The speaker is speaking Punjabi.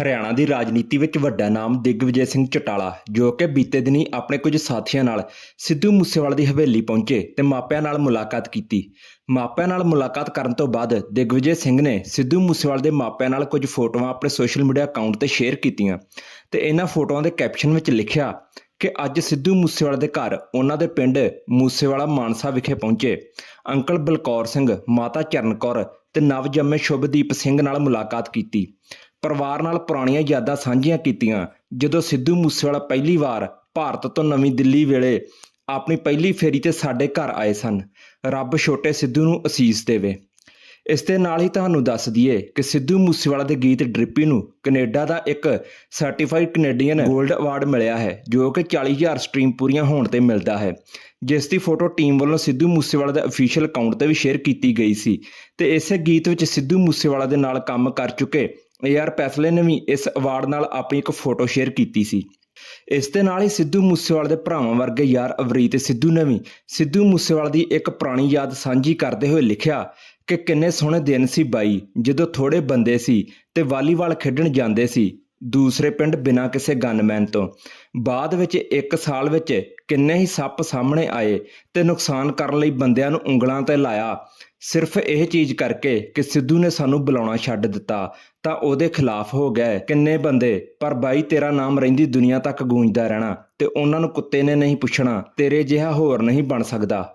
ਹਰਿਆਣਾ ਦੀ ਰਾਜਨੀਤੀ ਵਿੱਚ ਵੱਡਾ ਨਾਮ ਦਿਗਵਿਜੇ ਸਿੰਘ ਚਟਾਲਾ, ਜੋ ਕਿ ਬੀਤੇ ਦਿਨੀ ਆਪਣੇ ਕੁਝ ਸਾਥੀਆਂ ਨਾਲ ਸਿੱਧੂ ਮੂਸੇਵਾਲੇ ਦੀ ਹਵੇਲੀ ਪਹੁੰਚੇ ਤੇ ਮਾਪਿਆਂ ਨਾਲ ਮੁਲਾਕਾਤ ਕੀਤੀ। ਮਾਪਿਆਂ ਨਾਲ ਮੁਲਾਕਾਤ ਕਰਨ ਤੋਂ ਬਾਅਦ ਦਿਗਵਿਜੇ ਸਿੰਘ ਨੇ ਸਿੱਧੂ ਮੂਸੇਵਾਲੇ ਦੇ ਮਾਪਿਆਂ ਨਾਲ ਕੁਝ ਫੋਟੋਆਂ ਆਪਣੇ ਸੋਸ਼ਲ ਮੀਡੀਆ ਅਕਾਊਂਟ ਤੇ ਸ਼ੇਅਰ ਕੀਤੀਆਂ ਤੇ ਇਹਨਾਂ ਫੋਟੋਆਂ ਦੇ ਕੈਪਸ਼ਨ ਵਿੱਚ ਲਿਖਿਆ ਕਿ ਅੱਜ ਸਿੱਧੂ ਮੂਸੇਵਾਲੇ ਦੇ ਘਰ ਉਹਨਾਂ ਦੇ ਪਿੰਡ ਮੂਸੇਵਾਲਾ ਮਾਨਸਾ ਵਿਖੇ ਪਹੁੰਚੇ। ਅੰਕਲ ਬਲਕੌਰ ਸਿੰਘ, ਮਾਤਾ ਚਰਨ ਕੌਰ ਤੇ ਨਵਜੰਮੇ ਸ਼ੁਭਦੀਪ ਸਿੰਘ ਨਾਲ ਮੁਲਾਕਾਤ ਕੀਤੀ। ਪਰਿਵਾਰ ਨਾਲ ਪੁਰਾਣੀਆਂ ਯਾਦਾਂ ਸਾਂਝੀਆਂ ਕੀਤੀਆਂ। ਜਦੋਂ ਸਿੱਧੂ ਮੂਸੇਵਾਲਾ ਪਹਿਲੀ ਵਾਰ ਭਾਰਤ ਤੋਂ ਨਵੀਂ ਦਿੱਲੀ ਵੇਲੇ ਆਪਣੀ ਪਹਿਲੀ ਫੇਰੀ ਤੇ ਸਾਡੇ ਘਰ ਆਏ ਸਨ, ਰੱਬ ਛੋਟੇ ਸਿੱਧੂ ਨੂੰ ਅਸੀਸ ਦੇਵੇ। ਇਸ ਦੇ ਨਾਲ ਹੀ ਤੁਹਾਨੂੰ ਦੱਸ ਦਈਏ ਕਿ ਸਿੱਧੂ ਮੂਸੇਵਾਲਾ ਦੇ ਗੀਤ ਡ੍ਰਿਪੀ ਨੂੰ ਕੈਨੇਡਾ ਦਾ ਇੱਕ ਸਰਟੀਫਾਈਡ ਕੈਨੇਡੀਅਨ 골ਡ ਅਵਾਰਡ ਮਿਲਿਆ ਹੈ, ਜੋ ਕਿ 40000 ਸਟ੍ਰੀਮ ਪੂਰੀਆਂ ਹੋਣ ਤੇ ਮਿਲਦਾ ਹੈ। ਜਿਸ ਦੀ ਫੋਟੋ ਟੀਮ ਵੱਲੋਂ ਸਿੱਧੂ ਮੂਸੇਵਾਲਾ ਦੇ ਅਫੀਸ਼ੀਅਲ ਅਕਾਊਂਟ ਤੇ ਵੀ ਸ਼ੇਅਰ ਕੀਤੀ ਗਈ ਸੀ ਤੇ ਇਸੇ ਗੀਤ ਵਿੱਚ ਸਿੱਧੂ ਮੂਸੇਵਾਲਾ ਦੇ ਨਾਲ ਕੰਮ ਕਰ ਚੁੱਕੇ ਏਆਰ ਪੈਸਲੇ ਨੇ ਵੀ ਇਸ ਅਵਾਰਡ ਨਾਲ ਆਪਣੀ ਇੱਕ ਫੋਟੋ ਸ਼ੇਅਰ ਕੀਤੀ ਸੀ। ਇਸ ਦੇ ਨਾਲ ਹੀ ਸਿੱਧੂ ਮੂਸੇਵਾਲੇ ਦੇ ਭਰਾਵਾਂ ਵਰਗੇ ਯਾਰ ਅਵਰੀਤ ਸਿੱਧੂ ਨੇ ਵੀ ਸਿੱਧੂ ਮੂਸੇਵਾਲੇ ਦੀ ਇੱਕ ਪੁਰਾਣੀ ਯਾਦ ਸਾਂਝੀ ਕਰਦੇ ਹੋਏ ਲਿਖਿਆ ਕਿ ਕਿੰਨੇ ਸੋਹਣੇ ਦਿਨ ਸੀ ਬਾਈ, ਜਦੋਂ ਥੋੜੇ ਬੰਦੇ ਸੀ ਤੇ ਵਾਲੀਬਾਲ ਖੇਡਣ ਜਾਂਦੇ ਸੀ ਦੂਸਰੇ ਪਿੰਡ ਬਿਨਾਂ ਕਿਸੇ ਗਨਮੈਨ ਤੋਂ। ਬਾਅਦ ਵਿੱਚ ਇੱਕ ਸਾਲ ਵਿੱਚ ਕਿੰਨੇ ਹੀ ਸੱਪ ਸਾਹਮਣੇ ਆਏ ਤੇ ਨੁਕਸਾਨ ਕਰਨ ਲਈ ਬੰਦਿਆਂ ਨੂੰ ਉਂਗਲਾਂ ਤੇ ਲਾਇਆ ਸਿਰਫ ਇਹ ਚੀਜ਼ ਕਰਕੇ ਕਿ ਸਿੱਧੂ ਨੇ ਸਾਨੂੰ ਬੁਲਾਉਣਾ ਛੱਡ ਦਿੱਤਾ, ਤਾਂ ਉਹਦੇ ਖਿਲਾਫ ਹੋ ਗਏ ਕਿੰਨੇ ਬੰਦੇ, ਪਰ ਬਾਈ ਤੇਰਾ ਨਾਮ ਰਹਿੰਦੀ ਦੁਨੀਆ ਤੱਕ ਗੂੰਜਦਾ ਰਹਿਣਾ ਤੇ ਉਹਨਾਂ ਨੂੰ ਕੁੱਤੇ ਨੇ ਨਹੀਂ ਪੁੱਛਣਾ, ਤੇਰੇ ਜਿਹਾ ਹੋਰ ਨਹੀਂ ਬਣ ਸਕਦਾ।